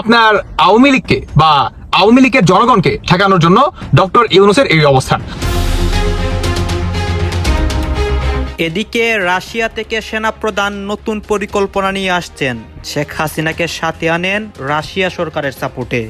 আপনার আওয়ামী লীগকে বা আওয়ামী লীগের জনগণকে ঠেকানোর জন্য ডক্টর ইউনুসের এই অবস্থান। এদিকে রাশিয়া থেকে সেনা প্রধান নতুন পরিকল্পনা নিয়ে আসছেন। শেখ হাসিনাকে সাথে আনেন রাশিয়া সরকারের সাপোর্টে।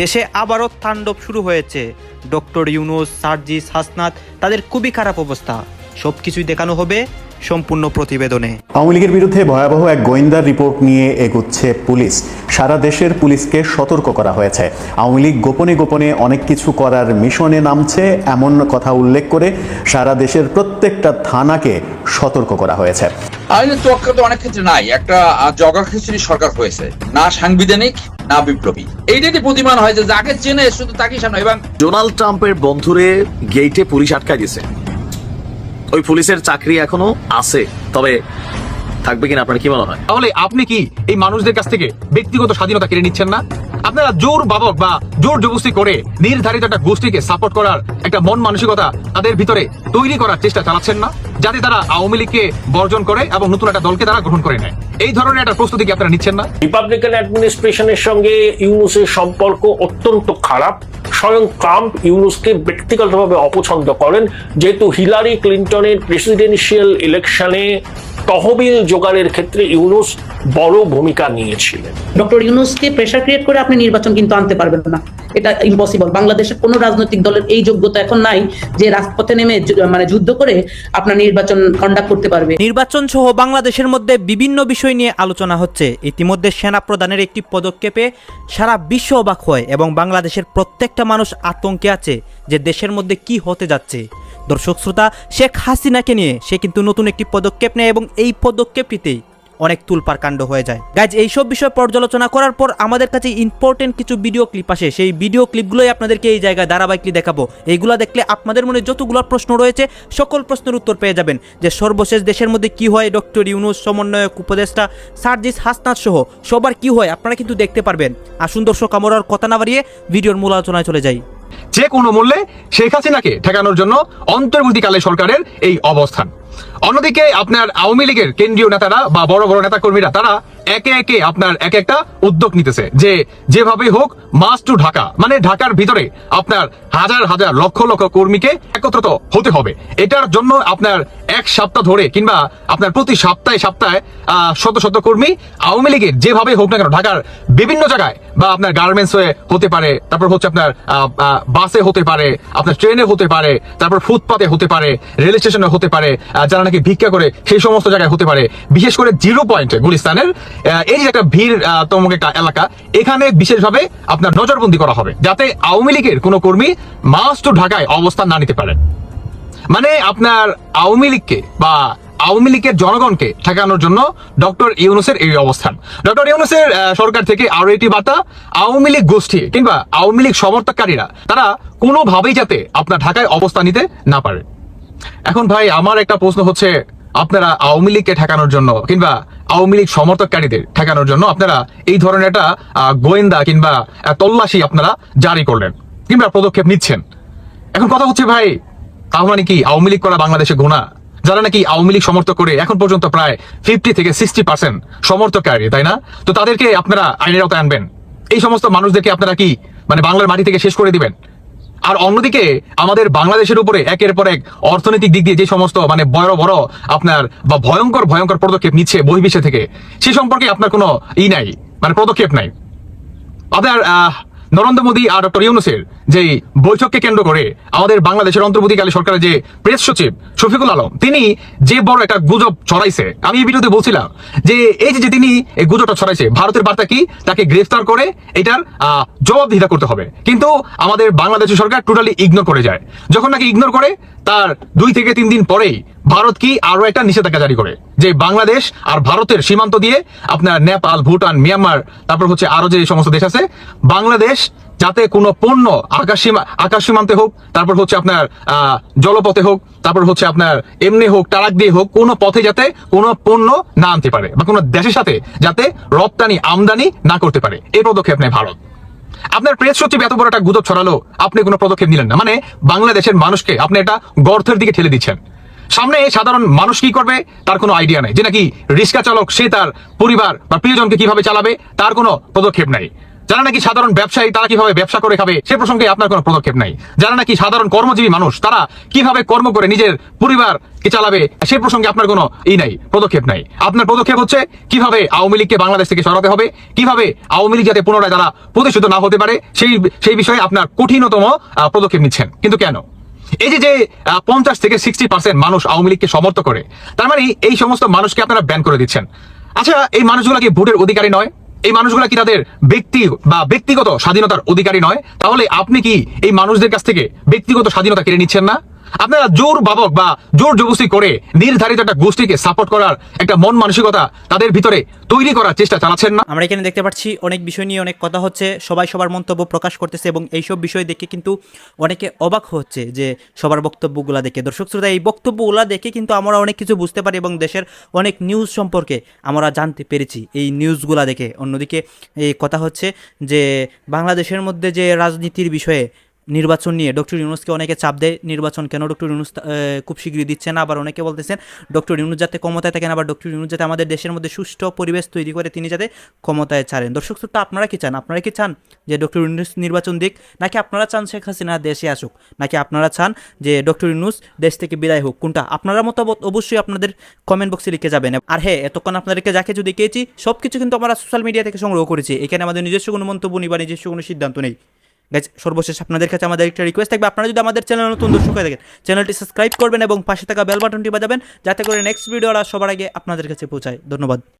দেশে আবারও তাণ্ডব শুরু হয়েছে। ডক্টর ইউনুস, সার্জিস, হাসনাত, তাদের খুবই খারাপ অবস্থা। সবকিছুই দেখানো হবে সম্পূর্ণ প্রতিবেদনে। আওয়ামী লীগের বিরুদ্ধে ভয়াবহ এক গোয়েন্দার রিপোর্ট নিয়ে এগুচ্ছে পুলিশ। সারা দেশের পুলিশকে সতর্ক করা হয়েছে। আওয়ামী লীগ গোপনে গোপনে অনেক কিছু করার মিশনে নামছে এমন কথা উল্লেখ করে সারা দেশের প্রত্যেকটা থানাকে সতর্ক করা হয়েছে। আইনের তোয়াক্কা তো অনেক ক্ষেত্রে নাই। একটা জগা খিচুড়ি সরকার হয়েছে। না সাংবিধানিক না বিপ্লবী। এইটাই প্রতিমান হয় যে যাকে চেনে শুধু তাকেই সামনে এবং ডোনাল্ড ট্রাম্পের বন্ধুরে গেইটে পুলিশ আটকায় দিছে ওই পুলিশের চাকরি এখনও আছে তবে থাকবে কিনা আপনার কি মনে হয়? তাহলে আপনি কি এই মানুষদের কাছ থেকে ব্যক্তিগত স্বাধীনতা কেড়ে নিচ্ছেন না? আপনারা জোর বাবক বা জোর জবস্তি করে নির্ধারিত একটা গোষ্ঠীকে সাপোর্ট করার একটা মন মানসিকতা তাদের ভিতরে তৈরি করার চেষ্টা চালাচ্ছেন না যাতে তারা আওয়ামী লীগকে বর্জন করে এবং নতুন একটা দলকে তারা গ্রহণ করে নেয়। এই ধরনের একটা প্রস্তুতি কি আপনারা নিচ্ছেন না? রিপাবলিকান অ্যাডমিনিস্ট্রেশনের সঙ্গে ইউনুসের সম্পর্ক অত্যন্ত খারাপ। স্বয়ং ট্রাম্প ইউনুসকে ব্যক্তিগতভাবে অপছন্দ করেন যেহেতু হিলারি ক্লিন্টনের প্রেসিডেন্সিয়াল ইলেকশনে তহবিল জোগাড়ের ক্ষেত্রে ইউনুস বড় ভূমিকা নিয়েছিলেন। ডক্টর ইউনুসকে প্রেশার ক্রিয়েট করে আপনি নির্বাচন কিন্তু আনতে পারবেন না। এটা ইম্পসিবল বাংলাদেশের কোনো রাজনৈতিক দলের এই যোগ্যতা এখন নাই যে রাজপথে নেমে মানে যুদ্ধ করে আপনার নির্বাচন কন্ডাক্ট করতে পারবে। নির্বাচন সহ বাংলাদেশের মধ্যে বিভিন্ন বিষয় নিয়ে আলোচনা হচ্ছে। ইতিমধ্যে সেনা প্রধানের একটি পদক্ষেপে সারা বিশ্ব অবাক হয় এবং বাংলাদেশের প্রত্যেকটা মানুষ আতঙ্কে আছে যে দেশের মধ্যে কি হতে যাচ্ছে। দর্শক শ্রোতা, শেখ হাসিনাকে নিয়ে সে কিন্তু নতুন একটি পদক্ষেপ নেয় এবং এই পদক্ষেপটিতেই অনেক তুলপার কাণ্ড হয়ে যায়। গাইজ এইসব বিষয় পর্যালোচনা করার পর আমাদের কাছে ইম্পর্টেন্ট কিছু ভিডিও ক্লিপ আসে। সেই ভিডিও ক্লিপগুলোই আপনাদেরকে এই জায়গায় ধারাবাহিকলি দেখাবো। এইগুলো দেখলে আপনাদের মনে যতগুলো প্রশ্ন রয়েছে, সকল প্রশ্নের উত্তর পেয়ে যাবেন। যে সর্বশেষ দেশের মধ্যে কি হয়, ডক্টর ইউনুস, সমন্বয়ক, উপদেষ্টা, সার্জিস হাসনাত সহ সবার কি হয়, আপনারা কিন্তু দেখতে পারবেন। আসুন দর্শক, আমরা কথা না বাড়িয়ে ভিডিওর মূল আলোচনায় চলে যাই। যে কোনো মূল্যে শেখ হাসিনাকে ঠেকানোর জন্য অন্তর্বর্তীকালে সরকারের এই অবস্থান। অন্যদিকে আপনার আওয়ামী লীগের কেন্দ্রীয় নেতারা বা বড় বড় নেতাকর্মীরা, তারা একে একে আপনার এক একটা উদ্যোগ নিতেছে। যে যেভাবে হোক, মাস টু ঢাকা মানে ঢাকার ভিতরে আপনার হাজার হাজার লক্ষ লক্ষ কর্মীকে একত্রিত হতে হবে। এটার জন্য আপনার এক সপ্তাহ ধরে কিংবা আপনার প্রতি সপ্তাহে সপ্তাহে শত শত কর্মী আওয়ামী লীগের যেভাবে হোক না কেন, ঢাকার বিভিন্ন জায়গায় বা আপনার গার্মেন্টস হতে পারে, তারপর হচ্ছে আপনার বাসে হতে পারে, আপনার ট্রেনে হতে পারে, তারপর ফুটপাতে হতে পারে, রেল স্টেশনে হতে পারে যারা নাকি ভিক্ষা করে সেই সমস্ত জায়গায় হতে পারে। বিশেষ করে জিরো পয়েন্টে গুলিস্তানের এই যে একটা ভিড় তমক একটা এলাকা, এখানে বিশেষভাবে আপনার নজরবন্দি করা হবে, যাতে আওয়ামী লীগের কোনো কর্মী মাস টু ঢাকায় অবস্থান না নিতে পারেন। মানে আপনার আওয়ামী লীগকে বা আওয়ামী লীগের জনগণকে ঠেকানোর জন্য ডক্টর ইউনুসের এই অবস্থান। ডক্টর ইউনুসের সরকার থেকে আরও একটি বার্তা, আওয়ামী লীগ গোষ্ঠী কিংবা আওয়ামী লীগ সমর্থককারীরা, তারা কোনোভাবেই যাতে আপনার ঢাকায় অবস্থান নিতে না পারে। এখন ভাই, আমার একটা প্রশ্ন হচ্ছে, আপনারা আওয়ামী লীগকে ঠেকানোর জন্য কিংবা আওয়ামী লীগ সমর্থককারীদের ঠেকানোর জন্য আপনারা এই ধরনের একটা গোয়েন্দা কিংবা তল্লাশি আপনারা জারি করলেন কিংবা পদক্ষেপ নিচ্ছেন। এখন কথা হচ্ছে ভাই তার মানে কি, আওয়ামী লীগ করা বাংলাদেশে গোনা যারা নাকি আওয়ামী লীগ সমর্থক করে এখন পর্যন্ত প্রায় ফিফটি থেকে সিক্সটি পার্সেন্ট সমর্থককারী, তাই না? তো তাদেরকে আপনারা আইনের আওতায় আনবেন। এই সমস্ত মানুষদেরকে আপনারা কি মানে বাংলার মাটি থেকে শেষ করে দিবেন? আর অন্যদিকে আমাদের বাংলাদেশের উপরে একের পর এক অর্থনৈতিক দিক দিয়ে যে সমস্ত মানে বড় বড় আপনার বা ভয়ঙ্কর ভয়ঙ্কর পদক্ষেপ নিচ্ছে বহির্বিশ্বে থেকে, সে সম্পর্কে আপনার কোনো ই নাই মানে পদক্ষেপ নাই। আপনার নরেন্দ্র মোদী আর ডক্টর ইউনুসের যে বৈঠককে কেন্দ্র করে আমাদের বাংলাদেশের অন্তর্বর্তীকালে সরকারের যে প্রেস সচিব শফিকুল আলম, তিনি যে বড় একটা গুজব ছড়াইছে, আমি এই ভিডিওতে বলছিলাম যে এই যে তিনি এই গুজবটা ছড়াইছে, ভারতের বার্তা কি? তাকে গ্রেফতার করে এটার জবাবদিহিতা করতে হবে। কিন্তু আমাদের বাংলাদেশের সরকার টোটালি ইগনোর করে যায়। যখন নাকি ইগনোর করে, তার দুই থেকে তিন দিন পরেই ভারত কি আরও একটা নিষেধাজ্ঞা জারি করে? যে বাংলাদেশ আর ভারতের সীমান্ত দিয়ে আপনার নেপাল, ভুটান, মিয়ানমার, তারপর হচ্ছে আরও যে সমস্ত দেশ আছে, বাংলাদেশ যাতে কোনো পণ্য আকাশ সীমা আকাশ সীমান্তে হোক, তারপর হচ্ছে আপনার জলপথে হোক, তারপর হচ্ছে আপনার এমনি হোক টারাক দিয়ে হোক, কোনো পথে যাতে কোনো পণ্য না আনতে পারে বা কোনো দেশের সাথে যাতে রপ্তানি আমদানি না করতে পারে। এই পদক্ষেপ নেয় ভারত। আপনার প্রেস সচিব এত বড় একটা গুজব ছড়ালো, আপনি কোনো পদক্ষেপ নিলেন না। মানে বাংলাদেশের মানুষকে আপনি একটা গর্তের দিকে ঠেলে দিচ্ছেন। সামনে সাধারণ মানুষ কি করবে, তার কোনো আইডিয়া নেই। যে নাকি রিক্সা চালক, সে তার পরিবার বা প্রিয়জনকে কীভাবে চালাবে, তার কোনো পদক্ষেপ নাই। যারা নাকি সাধারণ ব্যবসায়ী, তারা কীভাবে ব্যবসা করে খাবে, সে প্রসঙ্গে আপনার কোনো পদক্ষেপ নাই। যারা নাকি সাধারণ কর্মজীবী মানুষ, তারা কীভাবে কর্ম করে নিজের পরিবারকে চালাবে, সে প্রসঙ্গে আপনার কোনো ই নাই, পদক্ষেপ নাই। আপনার পদক্ষেপ হচ্ছে কীভাবে আওয়ামী লীগকে বাংলাদেশ থেকে সরাতে হবে, কীভাবে আওয়ামী লীগ যাতে পুনরায় তারা প্রতিষ্ঠিত না হতে পারে, সেই সেই বিষয়ে আপনার কঠিনতম পদক্ষেপ নিচ্ছেন। কিন্তু কেন? এই যে যে পঞ্চাশ থেকে সিক্সটি পার্সেন্ট মানুষ আওয়ামী লীগকে সমর্থন করে, তার মানে এই সমস্ত মানুষকে আপনারা ব্যান করে দিচ্ছেন। আচ্ছা এই মানুষগুলো কি ভোটের অধিকারী নয় এই মানুষগুলো কি তাদের ব্যক্তি বা ব্যক্তিগত স্বাধীনতার অধিকারী নয়? তাহলে আপনি কি এই মানুষদের কাছ থেকে ব্যক্তিগত স্বাধীনতা কেড়ে নিচ্ছেন না? আপনারা জোর বাবক বা জোর জবস্তি করে নির্ধারিত একটা গোষ্ঠীকে সাপোর্ট করার একটা মন মানসিকতা তাদের ভিতরে তৈরি করার চেষ্টা চালাচ্ছেন না। আমরা এখানে দেখতে পাচ্ছি অনেক বিষয় নিয়ে অনেক কথা হচ্ছে, সবাই সবার মন্তব্য প্রকাশ করতেছে এবং এইসব বিষয় দেখে কিন্তু অনেকে অবাক হচ্ছে যে সবার বক্তব্যগুলো দেখে। দর্শক শ্রোতা, এই বক্তব্যগুলো দেখে কিন্তু আমরা অনেক কিছু বুঝতে পারি এবং দেশের অনেক নিউজ সম্পর্কে আমরা জানতে পেরেছি। এই নিউজগুলো দেখে। অন্যদিকে এই কথা হচ্ছে যে বাংলাদেশের মধ্যে যে রাজনীতির বিষয়ে নির্বাচন নিয়ে ডক্টর ইউনুসকে অনেকে চাপ দেয়, নির্বাচন কেন ডক্টর ইউনুস খুব শীঘ্রই দিচ্ছে না? আবার অনেকে বলতেছেন, ডক্টর ইউনুস যাতে ক্ষমতায় থাকেন, আবার ডক্টর ইউনুস যাতে আমাদের দেশের মধ্যে সুষ্ঠু পরিবেশ তৈরি করে, তিনি যাতে ক্ষমতায় ছাড়েন। দর্শক শ্রোতা, আপনারা কি চান? আপনারা কি চান যে ডক্টর ইউনুস নির্বাচন দিক, নাকি আপনারা চান শেখ হাসিনা দেশে আসুক? নাকি আপনারা চান যে ডক্টর ইউনুস দেশ থেকে বিদায় হোক? কোনটা? আপনারা মতামত অবশ্যই আপনাদের কমেন্ট বক্সে লিখে যাবেন। আর হ্যাঁ এতক্ষণ আপনাদেরকে যাকে যদি দেখিয়েছি সব কিছু কিন্তু আমরা সোশ্যাল মিডিয়া থেকে সংগ্রহ করেছি। এখানে আমাদের নিজস্ব কোনো মন্তব্য নেই বা নিজস্ব কোনো সিদ্ধান্ত নেই। গাইজ সর্বশেষ আপনাদের কাছে আমাদের একটা রিকোয়েস্ট থাকবে। আপনারা যদি আমাদের চ্যানেল নতুন দর্শক হয়ে থাকেন চ্যানেলটি সাবস্ক্রাইব করবেন এবং পাশে থাকা বেল বাটনটি বাজাবেন, যাতে করে নেক্সট ভিডিওরা সবার আগে আপনাদের কাছে পৌঁছায়। ধন্যবাদ।